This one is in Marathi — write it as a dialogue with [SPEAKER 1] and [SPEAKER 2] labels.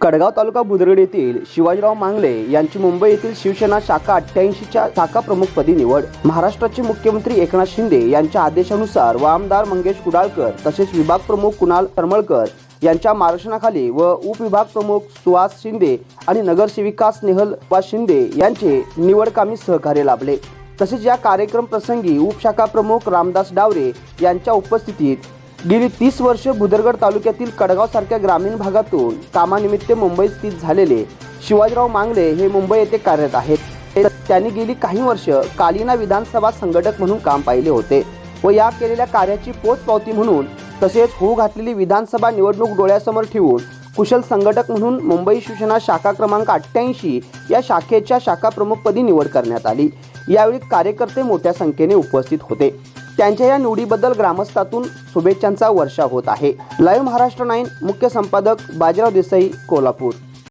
[SPEAKER 1] कडगाव तालुका बुदरड येथील शिवाजीराव मांगले यांची मुंबई येथील शिवसेना शाखा अठ्ठ्याऐंशीच्या शाखा प्रमुखपदी निवड. महाराष्ट्राचे मुख्यमंत्री एकनाथ शिंदे यांच्या आदेशानुसार व आमदार मंगेश कुडाळकर तसेच विभाग प्रमुख कुणाल तरमळकर यांच्या मार्गदर्शनाखाली व उपविभाग प्रमुख सुहास शिंदे आणि नगरसेविका स्नेहल वा शिंदे यांचे निवडकामी सहकार्य लाभले. तसेच या कार्यक्रम प्रसंगी उपशाखा प्रमुख रामदास डावरे यांच्या उपस्थितीत गेली तीस वर्ष भुदरगड तालुक्यातील कडगाव सारख्या ग्रामीण भागातून कामानिमित्त मुंबईत स्थित झालेले शिवाजीराव मांगले हे मुंबई येथे कार्यरत आहेत. त्यांनी गेली काही वर्ष कालिना विधानसभा संघटक म्हणून काम पाहिले होते व या केलेल्या कार्याची पोचपावती म्हणून तसेच होऊ घातलेली विधानसभा निवडणूक डोळ्यासमोर ठेवून कुशल संघटक म्हणून मुंबई शिवसेना शाखा क्रमांक अठ्ठ्याऐंशी या शाखेच्या शाखा प्रमुखपदी निवड करण्यात आली. यावेळी कार्यकर्ते मोठ्या संख्येने उपस्थित होते. त्यांच्या या निवडीबद्दल ग्रामस्थातून शुभेच्छांचा वर्षा होत आहे. लाईव्ह महाराष्ट्र नाईन मुख्य संपादक बाजीराव देसाई कोल्हापूर.